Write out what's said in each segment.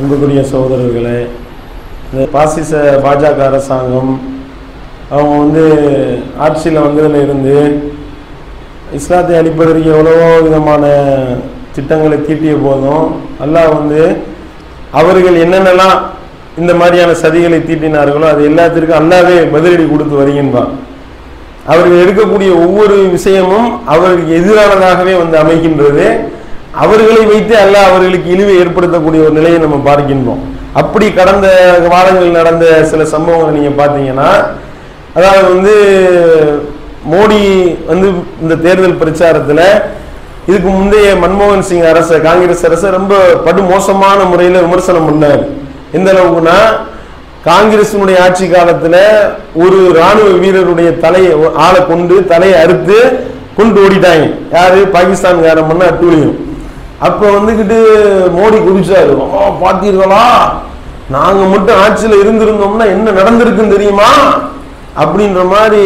அன்புக்குரிய சகோதரர்களே இந்த பாசிச பாஜக அரசாங்கம் அவங்க வந்து ஆட்சியில் வந்ததில் இருந்து இஸ்லாத்தை அழிப்பதற்கு எவ்வளவோ விதமான திட்டங்களை தீட்டிய போதும் அல்லாஹ் வந்து அவர்கள் என்னென்னலாம் இந்த மாதிரியான சதிகளை தீட்டினார்களோ அது எல்லாத்திற்கும் அல்லாவே பதிலடி கொடுத்து வருகின்றான். அவர்கள் எடுக்கக்கூடிய ஒவ்வொரு விஷயமும் அவர்களுக்கு எதிரானதாகவே வந்து அமைகின்றது. அவர்களை வைத்து அல்ல அவர்களுக்கு இழிவை ஏற்படுத்தக்கூடிய ஒரு நிலையை நம்ம பார்க்கின்றோம். அப்படி கடந்த வாரங்களில் நடந்த சில சம்பவங்களை நீங்க பார்த்தீங்கன்னா அதாவது வந்து மோடி வந்து இந்த தேர்தல் பிரச்சாரத்தில் இதுக்கு முந்தைய மன்மோகன் சிங் அரசை காங்கிரஸ் அரசை ரொம்ப படு மோசமான முறையில் விமர்சனம் பண்ணார். எந்த அளவுக்குன்னா காங்கிரசினுடைய ஆட்சி காலத்துல ஒரு ராணுவ வீரருடைய தலையை ஆளை கொண்டு தலையை அறுத்து கொண்டு ஓடிட்டாங்க. யாரு? பாகிஸ்தான்காரன் பண்ண அட்டூழியம் அப்ப வந்துகிட்டு மோடி குதிச்சாரு "ஆ, பார்த்தீர்களா நாங்க மட்டும் ஆட்சியில இருந்திருந்தோம்னா என்ன நடந்திருக்குன்னு தெரியுமா? அப்படின்ற மாதிரி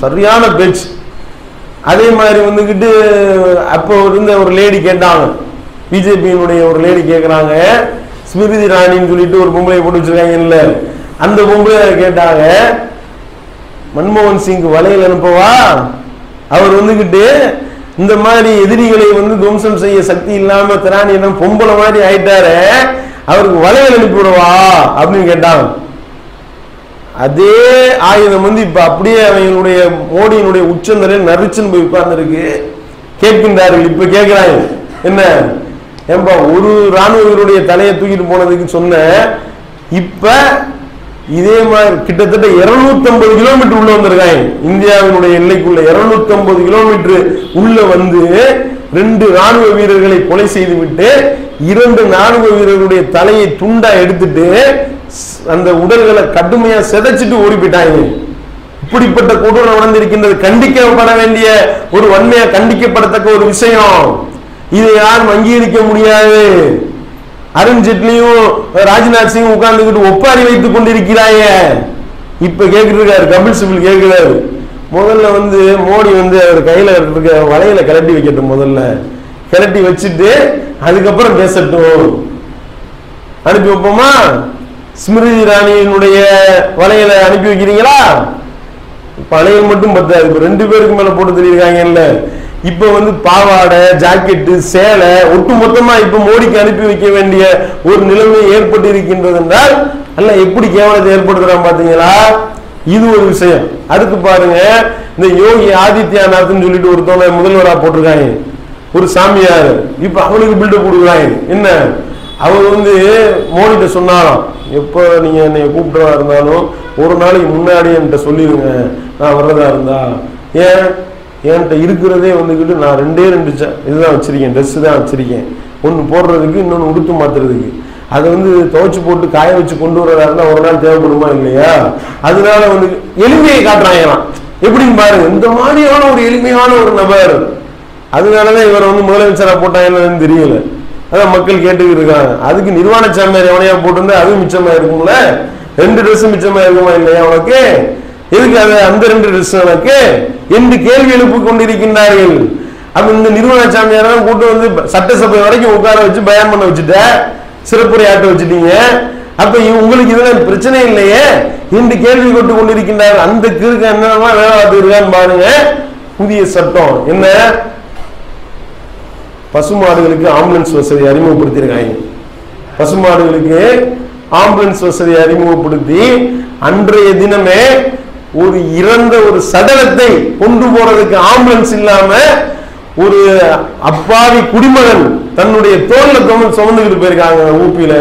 சரியான பேச்சு. அதே மாதிரி வந்துகிட்டு அப்போ இருந்த ஒரு லேடி கேட்டாங்க. பிஜேபியினுடைய ஒரு லேடி கேட்குறாங்க ஸ்மிருதி ராணின்னு சொல்லிட்டு ஒரு பொம்பளை போட்டு வச்சிருக்காங்க இல்லை. அந்த பொம்பளை கேட்டாங்க மன்மோகன் சிங் வலையில் அனுப்பவா? அவர் வந்துகிட்டு இந்த மாதிரி எதிரிகளை வந்து துவம்சம் செய்ய சக்தி இல்லாம திராணி எல்லாம் பொம்பளை மாதிரி ஆயிட்டாரு அவருக்கு வலையில் அனுப்பிவிடுவா அப்படின்னு கேட்டான். அதே ஆயுதம் வந்து இப்ப அப்படியே அவங்களுடைய மோடியினுடைய உச்சந்தரை நரிச்சுன்னு போய் உட்கார்ந்துருக்கு. கேட்கின்றார்கள் இப்ப கேட்கிறாங்க என்ன? ஏன்பா ஒரு ராணுவ வீரருடைய தலையை தூக்கிட்டு போனதுக்கு சொன்ன இப்ப இதே மாதிரி கிட்டத்தட்ட 250 கிலோமீட்டர் உள்ள வந்திருக்காங்க. இந்தியாவினுடைய எல்லைக்குள்ள 250 கிலோமீட்டர் உள்ள வந்து ரெண்டு ராணுவ வீரர்களை கொலை செய்து விட்டு இரண்டு ராணுவ வீரர்களுடைய தலையை துண்டா எடுத்துட்டு அந்த உடல்களை கடுமையா சிதைச்சிட்டு ஓடி போயிட்டாங்க இப்படிப்பட்ட கொடூரம் நடந்திருக்கின்றது கண்டிக்கப்பட வேண்டிய ஒரு வன்மையா கண்டிக்கப்படத்தக்க ஒரு விஷயம். இதை யாரும் அங்கீகரிக்க முடியாது. அருண் ஜெட்லியும் ராஜ்நாத் சிங் உட்கார்ந்துக்கிட்டு ஒப்பாரி வைத்துக் கொண்டிருக்கிறாய. இப்ப கேக்குறாரு கபில் சிபில் கேட்கிறாரு. முதல்ல வந்து மோடி வந்து அவர் கையில இருக்க வலையில கிளட்டி வைக்கட்டும் முதல்ல. கிளட்டி வச்சுட்டு அதுக்கப்புறம் பேசட்டும். அனுப்பி வைப்போமா? ஸ்மிருதி ராணியினுடைய வலையில அனுப்பி வைக்கிறீங்களா? பழைய மட்டும் பத்தாது இப்ப ரெண்டு பேருக்கு மேல போட்டு தெரியிருக்காங்கல்ல இப்ப வந்து பாவாடை ஜாக்கெட்டு சேலை ஒட்டு மொத்தமாக இப்ப மோடிக்கு அனுப்பி வைக்க வேண்டிய ஒரு நிலைமை ஏற்பட்டு இருக்கின்றது என்றால் அல்ல எப்படி கேவலத்தை ஏற்படுத்துறான் பாத்தீங்களா இது ஒரு விஷயம். அடுத்து பாருங்க இந்த யோகி ஆதித்யநாத்னு சொல்லிட்டு ஒருத்தவங்க முதல்வரா போட்டிருக்காங்க. ஒரு சாமியார். இப்ப அவனுக்கு பில்டப் கொடுக்குறாங்க. என்ன? அவர் வந்து மோடிட்ட சொன்னாராம் எப்போ நீங்க என்னை கூப்பிட்டதா இருந்தாலும் ஒரு நாளைக்கு முன்னாடி என்கிட்ட சொல்லிடுங்க நான் வர்றதா இருந்தா. ஏன்? என்கிட்ட இருக்கிறதே வந்துக்கிட்டு நான் ரெண்டே ரெண்டு ச- இதுதான் வச்சிருக்கேன் ட்ரெஸ்ஸு தான் வச்சிருக்கேன். ஒன்று போடுறதுக்கு இன்னொன்று உடுத்து மாத்துறதுக்கு. அதை வந்து துவைச்சு போட்டு காய வச்சு கொண்டு வரதா இருந்தால் ஒரு நாள் தேவைப்படுமா இல்லையா? அதனால வந்து எளிமையை காட்டுறாங்களாம் எப்படின்னு பாருங்க இந்த மாதிரியான ஒரு எளிமையான ஒரு நபர். அதனாலதான் இவரை வந்து முதலமைச்சரா போட்டாங்கன்னு தெரியல. அதான் மக்கள் கேட்டுக்கிட்டு இருக்காங்க. அதுக்கு நிர்வாண சாமியார் எவனையா போட்டிருந்தா அதுவும் மிச்சமா இருக்கும்ல? ரெண்டு ட்ரெஸ்ஸும் மிச்சமா இருக்குமா இல்லையா உனக்கு? எதுக்கு அது அந்த ரெண்டு ட்ரெஸ் உனக்கு என்று கேள்வி எழுப்பு கொண்டிருக்கின்றார்கள். அப்ப இந்த நிறுவன சாமியாரெல்லாம் கூட்டு வந்து சட்டசபை வரைக்கும் உட்கார வச்சு பயம் பண்ண வச்சுட்ட? சிறப்புரை ஆட்ட வச்சுட்டீங்க. அப்ப உங்களுக்கு இதெல்லாம் பிரச்சனை இல்லையே? என்று கேள்வி கொண்டு கொண்டிருக்கின்றார்கள். அந்த கிறுக்கு என்னென்னலாம் வேலை பார்த்துருக்கான்னு பாருங்க. புதிய சட்டம். என்ன? பசுமாடுகளுக்கு ஆம்புலன்ஸ் வசதி அறிமுகப்படுத்தியிருக்காங்க. பசுமாடுகளுக்கு ஆம்புலன்ஸ் வசதி அறிமுகப்படுத்தி அன்றைய தினமே ஒரு இறந்த ஒரு சடலத்தை கொண்டு போறதுக்கு ஆம்புலன்ஸ் இல்லாம ஒரு அப்பாவி குடிமகன் தன்னுடைய தோல்ல தோல் சுமந்துக்கிட்டு போயிருக்காங்க ஊப்பியில.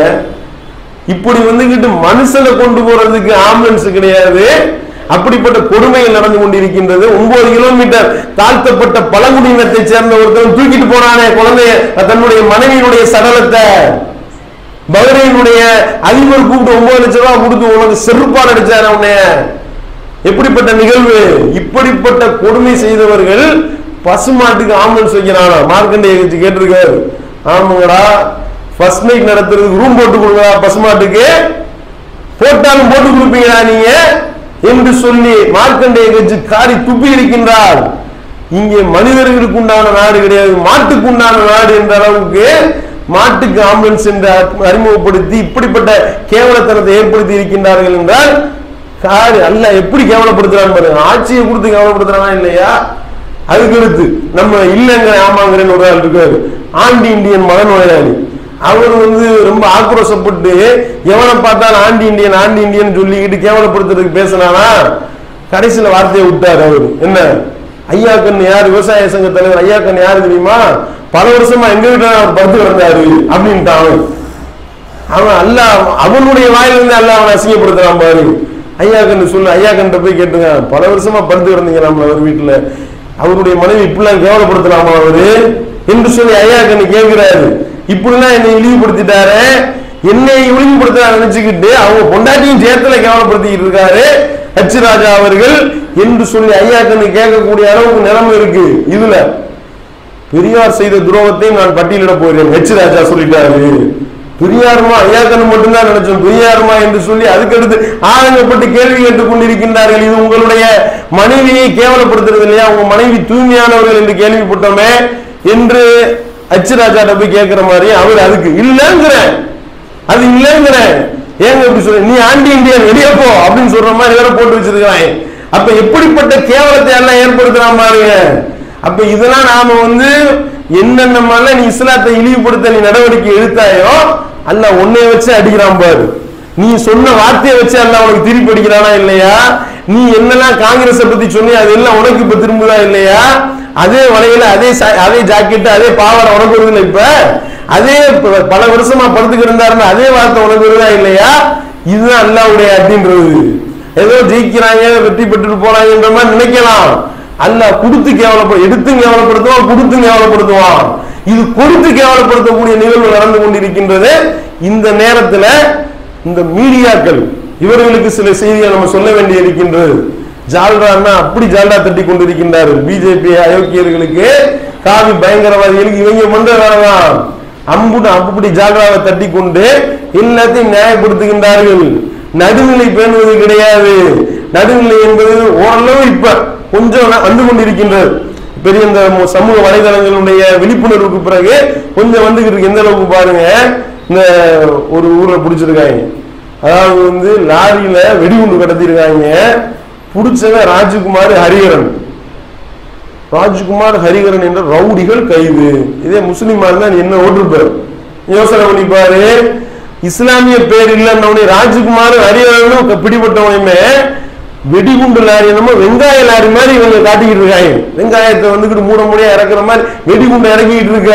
இப்படி வந்துகிட்டு மனுஷனை கொண்டு போறதுக்கு ஆம்புலன்ஸ் கிடையாது. அப்படிப்பட்ட கொடுமைகள் நடந்து கொண்டிருக்கின்றது. ஒன்பது கிலோமீட்டர் தாழ்த்தப்பட்ட பழங்குடியினத்தை சேர்ந்த ஒருத்தன் தூக்கிட்டு போனானே குழந்தைய தன்னுடைய மனைவியினுடைய சடலத்தை. பஹ்ரைனுடைய அதிபர் கூப்பிட்டு ஒன்பது லட்சம் ரூபாய் கொடுத்து உனக்கு செருப்பால் அடிச்சாரு உன்னைய. எப்படிப்பட்ட நிகழ்வு? இப்படிப்பட்ட கொடுமை செய்தவர்கள் பசுமாட்டுக்கு ஆம்புலன்ஸ் வைக்கிறானா மார்க்கண்டே கட்சி கேட்டிருக்காரு. ஆமாங்கடா ஃபர்ஸ்ட் நைட் நடத்துறதுக்கு ரூம் போட்டு கொடுங்க பசுமாட்டுக்கு. போட்டாலும் போட்டு கொடுப்பீங்களா நீங்க? என்று சொல்லி மார்க்கண்டே கட்சி காரி துப்பி இருக்கின்றார். இங்கே மனிதர்களுக்கு உண்டான நாடு கிடையாது. மாட்டுக்கு உண்டான நாடு என்ற அளவுக்கு மாட்டுக்கு ஆம்புலன்ஸ் என்று அறிமுகப்படுத்தி இப்படிப்பட்ட கேவலத்தனத்தை ஏற்படுத்தி இருக்கின்றார்கள் என்றால் காரு அல்ல எப்படி கேவலப்படுத்துறான்னு பாருங்க ஆட்சியை கொடுத்து கேவலப்படுத்துறானா இல்லையா? அதுக்கு அடுத்து நம்ம இல்லைங்க ஆமாங்கிறேன்னு ஒரு ஆள் இருக்காரு. ஆண்டி இந்தியன் மகநோயாளி அவர் வந்து ரொம்ப ஆக்ரோஷப்பட்டு எவனை பார்த்தாலும் ஆண்டி இந்தியன் ஆண்டி இந்தியன் சொல்லிக்கிட்டு கேவலப்படுத்துறதுக்கு பேசினானா கடைசியில வார்த்தையை விட்டார் அவர். என்ன? ஐயா கண்ணு யார்? விவசாய சங்க தலைவர் ஐயா கண்ணு யாரு தெரியுமா? பல வருஷமா எங்க வீட்டுல அவர் படுத்து கிடந்தாரு அப்படின்ட்டான் அவன். அவன் அல்ல அவனுடைய வாயிலிருந்து அல்ல அவனை அசிங்கப்படுத்துறான் பாரு. ஐயா கண்ணு சொல்லு ஐயா கண்ட போய் கேட்டுங்க. பல வருஷமா படுத்து கிடந்தீங்க நம்ம அவர் வீட்டுல அவருடைய மனைவி இப்படிலாம் கேவலப்படுத்தலாமா அவரு? என்று சொல்லி ஐயா கண்ணு கேட்கிறாரு. இப்படிலாம் என்னை இழிவுபடுத்திட்டாரு. என்னை இழிவுபடுத்த நினைச்சுக்கிட்டு அவங்க பொண்டாட்டியும் சேர்த்துல கேவலப்படுத்திக்கிட்டு இருக்காரு. ஹச் ராஜா அவர்கள் என்று சொல்லி ஐயா கண்ணு கேட்கக்கூடிய அளவுக்கு நிலைமை இருக்கு. இதுல பெரியார் செய்த துரோகத்தையும் நான் பட்டியலிட போகிறேன். ஹெச் ராஜா சொல்லிட்டாரு. பெரியாருமா? ஐயா மட்டும்தான் நினைச்சோம். பெரியாருமா என்று சொல்லி அதுக்கடுத்து ஆரங்கப்பட்டு கேள்வி கேட்டுக் கொண்டிருக்கின்றார்கள் இது உங்களுடைய மனைவியை கேவலப்படுத்துறது இல்லையா? உங்க மனைவி தூய்மையானவர்கள் என்று கேள்விப்பட்டோமே. என்று அச்சுராஜாட்ட போய் கேட்கிற மாதிரி அவர் அதுக்கு இல்லைங்கிறேன். அது இல்லைங்கிறேன். ஏங்க இப்படி சொல்ற நீ ஆண்டி இந்தியன் வெளியே போ. அப்படின்னு சொல்ற மாதிரி வேற போட்டு வச்சிருக்காங்க அப்ப எப்படிப்பட்ட கேவலத்தை எல்லாம் ஏற்படுத்துறான் பாருங்க. அப்ப இதெல்லாம் நாம வந்து என்னென்ன மாதிரிலாம் நீ இஸ்லாத்தை இழிவுபடுத்த நீ நடவடிக்கை எடுத்தாயோ அல்ல உன்னை வச்சு அடிக்கிறான் பாரு. நீ சொன்ன வார்த்தையை வச்சு அல்ல உனக்கு திருப்பி அடிக்கிறானா இல்லையா? நீ என்னெல்லாம் காங்கிரஸ பத்தி சொன்னிய அதெல்லாம் உனக்கு இப்ப திரும்புதா இல்லையா? அதே வலையில அதே சா- அதே ஜாக்கெட் அதே பாவாடை உனக்கு வருதுல இப்ப? அதே பல வருஷமா படுத்துக்கிட்டு இருந்தாருன்னு அதே வார்த்தை உனக்கு வருதா இல்லையா? இதுதான் அல்லாவுடைய அப்படின்றது ஏதோ ஜெயிக்கிறாங்க வெற்றி பெற்றுட்டு போறாங்கன்ற மாதிரி நினைக்கலாம். அல்ல கொடுத்து கேவலப்படு எடுத்து கேவலப்படுத்துவான் கொடுத்து கேவலப்படுத்துவான். இது கொடுத்து கேவலப்படுத்தக்கூடிய நிகழ்வு நடந்து கொண்டிருக்கின்றது இந்த நேரத்துல இந்த மீடியாக்கள். இவர்களுக்கு சில செய்தியை நம்ம சொல்ல வேண்டி இருக்கின்றது. ஜால்ரான்னா அப்படி ஜால்ரா தட்டி கொண்டிருக்கின்றார். பிஜேபி அயோக்கியர்களுக்கு காவி பயங்கரவாதிகளுக்கு இவங்க பண்ற வேலைதான் அம்புட்டு அப்படி ஜால்ராவை தட்டி கொண்டு எல்லாத்தையும் நியாயப்படுத்துகின்றார்கள். நடுநிலை பேணுவது கிடையாது. நடுநிலை என்பது ஓரளவு இப்ப கொஞ்சம் வந்து கொண்டிருக்கின்றது. பெரிய இந்த சமூக வலைதளங்களுடைய விழிப்புணர்வுக்கு பிறகு கொஞ்சம் வந்துகிட்டு இருக்கு. எந்த அளவுக்கு பாருங்க. இந்த ஒரு ஊர்ல பிடிச்சிருக்காங்க. அதாவது வந்து லாரியில வெடிகுண்டு கடத்திருக்காங்க. பிடிச்சவன் ராஜ்குமார் ஹரிஹரன். ராஜ்குமார் ஹரிஹரன் என்ற ரவுடிகள் கைது. இதே முஸ்லிமா இருந்தா நீ என்ன ஓட்டிருப்பாரு யோசனை பண்ணி பாரு. இஸ்லாமிய பேர் இல்லைன்னு ராஜ்குமார் ஹரிஹரனும் பிடிபட்டவனையுமே வெடிகுண்டு லாரி என்னமோ வெங்காய லாரி மாதிரி இவங்க காட்டிக்கிட்டு இருக்காங்க. வெங்காயத்தை வந்துக்கிட்டு மூட மூடையா இறக்குற மாதிரி வெடிகுண்டு இறக்கிட்டு இருக்க.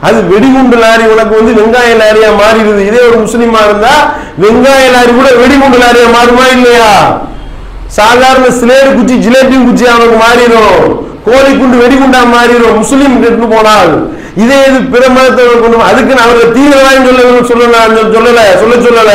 அது வெடிகுண்டு லாரி உனக்கு வந்து வெங்காய லாரியா மாறிடுது. இதே ஒரு முஸ்லீமா இருந்தா வெங்காய லாரி கூட வெடிகுண்டு லாரியா மாறுமா இல்லையா? சாதாரண சிலேடு குச்சி ஜிலேபியும் குச்சி அவனுக்கு மாறிடும். கோழி குண்டு வெடிகுண்டா மாறிடும். முஸ்லீம் போனால் இதே இது பிற மதத்தை கொண்டு அதுக்கு நான் அவரை தீவிரவாதி சொல்ல சொல்லல சொல்லல சொல்ல சொல்லல.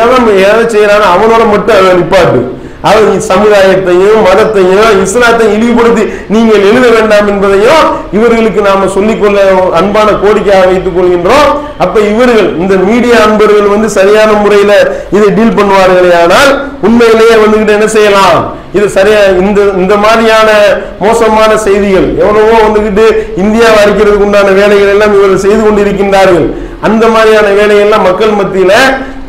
எவன் எதை செய்யறானோ அவனோட மட்டும் அவன் நிப்பாட்டு. அவர் சமுதாயத்தையும் மதத்தையும் இஸ்லாத்தையும் இழிவுபடுத்தி நீங்கள் எழுத வேண்டாம் என்பதையும் இவர்களுக்கு நாம சொல்லிக்கொள்ள அன்பான கோரிக்கையாக வைத்துக் கொள்கின்றோம். அப்ப இவர்கள் இந்த மீடியா அன்பர்கள் வந்து சரியான முறையில இதை டீல் பண்ணுவார்களே ஆனால் உண்மையிலேயே வந்துகிட்டு என்ன செய்யலாம்? இது சரியா இந்த இந்த மாதிரியான மோசமான செய்திகள் எவ்வளவோ வந்துகிட்டு இந்தியாவை வரைக்கிறதுக்கு உண்டான வேலைகள் எல்லாம் இவர்கள் செய்து கொண்டிருக்கின்றார்கள். அந்த மாதிரியான வேலையெல்லாம் மக்கள் மத்தியில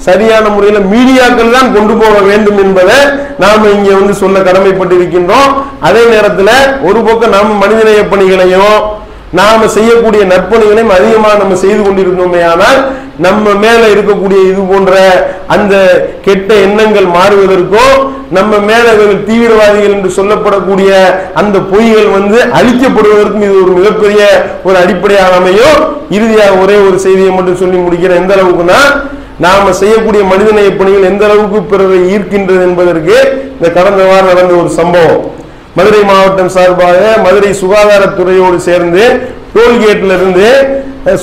சரியான முறையில் மீடியாக்கள் தான் கொண்டு போக வேண்டும் என்பதை நாம இங்க வந்து சொல்ல கடமைப்பட்டிருக்கின்றோம். அதே நேரத்தில் ஒரு பக்கம் நாம மனிதநேய பணிகளையும் நாம செய்யக்கூடிய நற்பணிகளையும் அதிகமாக நம்ம செய்து கொண்டிருந்தோமே ஆனால் நம்ம மேல இருக்கக்கூடிய இது போன்ற அந்த கெட்ட எண்ணங்கள் மாறுவதற்கும் நம்ம மேல தீவிரவாதிகள் என்று சொல்லப்படக்கூடிய அந்த பொய்கள் வந்து அழிக்கப்படுவதற்கும் இது ஒரு மிகப்பெரிய ஒரு அடிப்படையாக அமையும். இறுதியாக ஒரே ஒரு செய்தியை மட்டும் சொல்லி முடிக்கிற எந்த அளவுக்குன்னா நாம செய்யக்கூடிய மனிதநேய பணிகள் எந்த அளவுக்கு பிறரை ஈர்க்கின்றது என்பதற்கு இந்த கடந்த வாரம் நடந்த ஒரு சம்பவம். மதுரை மாவட்டம் சார்பாக மதுரை சுகாதாரத்துறையோடு சேர்ந்து டோல்கேட்ல இருந்து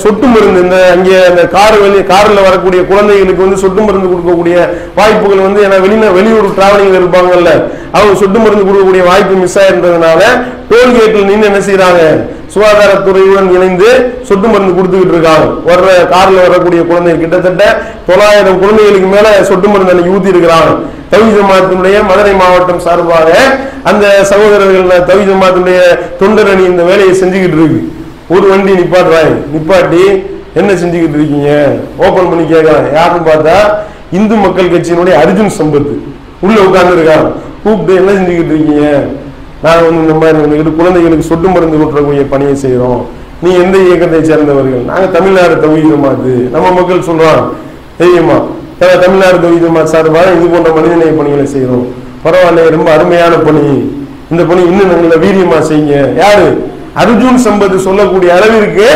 சொட்டு மருந்து இந்த அங்கே அந்த கார் வெளி காரில் வரக்கூடிய குழந்தைகளுக்கு வந்து சொட்டு மருந்து கொடுக்கக்கூடிய வாய்ப்புகள் வந்து ஏன்னா வெளியில வெளியூர் டிராவலிங்ல இருப்பாங்கல்ல அவங்க சொட்டு மருந்து கொடுக்கக்கூடிய வாய்ப்பு மிஸ் ஆயிருந்ததுனால டோல்கேட்டில் நின்று என்ன செய்யறாங்க சுகாதாரத்துறையுடன் இணைந்து சொட்டு மருந்து கொடுத்துக்கிட்டு இருக்காங்க. வர்ற காரில் வரக்கூடிய குழந்தைகள் கிட்டத்தட்ட தொள்ளாயிரம் குழந்தைகளுக்கு மேல சொட்டு மருந்து அன்னைக்கு ஊத்தி இருக்கிறாங்க. தவி ஜமாத்தினுடைய மதுரை மாவட்டம் சார்பாக அந்த சகோதரர்கள் தவி ஜமாத்தினுடைய தொண்டர் அணி இந்த வேலையை செஞ்சுக்கிட்டு இருக்கு. ஒரு வண்டி நிப்பாட்டுறாங்க. நிப்பாட்டி என்ன செஞ்சுக்கிட்டு இருக்கீங்க? ஓபன் பண்ணி கேட்கலாம் யாருன்னு பார்த்தா இந்து மக்கள் கட்சியினுடைய அர்ஜுன் சம்பத். உள்ள உட்கார்ந்துருக்கான் கூப்பிட்டு என்ன செஞ்சுக்கிட்டு இருக்கீங்க? நாங்கள் வந்து இந்த மாதிரி வந்துக்கிட்டு குழந்தைகளுக்கு சொட்டு மருந்து கொட்டுறக்கூடிய பணியை செய்கிறோம் நீ எந்த இயக்கத்தை சேர்ந்தவர்கள்? நாங்கள் தமிழ்நாடு தவிதமா அது? நம்ம மக்கள் சொல்கிறோம் தெரியுமா? தமிழ்நாடு தவிதமா சார்பாக இது போன்ற மனிதநேய பணிகளை செய்கிறோம் பரவாயில்ல ரொம்ப அருமையான பணி. இந்த பணி இன்னும் நல்ல வீரியமா செய்யுங்க. யாரு? அர்ஜுன் சம்பத் சொல்லக்கூடிய அளவிற்கு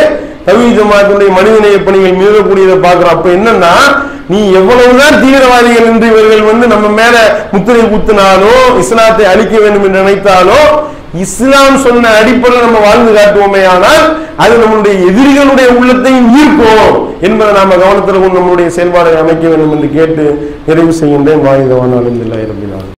தவி ஜமாத்துடைய மனிதநேய பணிகள் மீறக்கூடியதை பார்க்குறோம். அப்போ என்னன்னா நீ எவ்வளவுதான் தீவிரவாதிகள் என்று இவர்கள் வந்து நம்ம மேல முத்திரை குத்தினாலும் இஸ்லாத்தை அழிக்க வேண்டும் என்று நினைத்தாலும் இஸ்லாம் சொன்ன அடிப்படையில் நம்ம வாழ்ந்து காட்டுவோமே ஆனால் அது நம்மளுடைய எதிரிகளுடைய உள்ளத்தையும் ஈர்க்கும் என்பதை நாம கவனத்தில் கொண்டு நம்மளுடைய செயல்பாடுகளை அமைக்க வேண்டும் என்று கேட்டு நிறைவு செய்கின்றேன். வாயுதவான அலமதுல்லாஹி ரபில்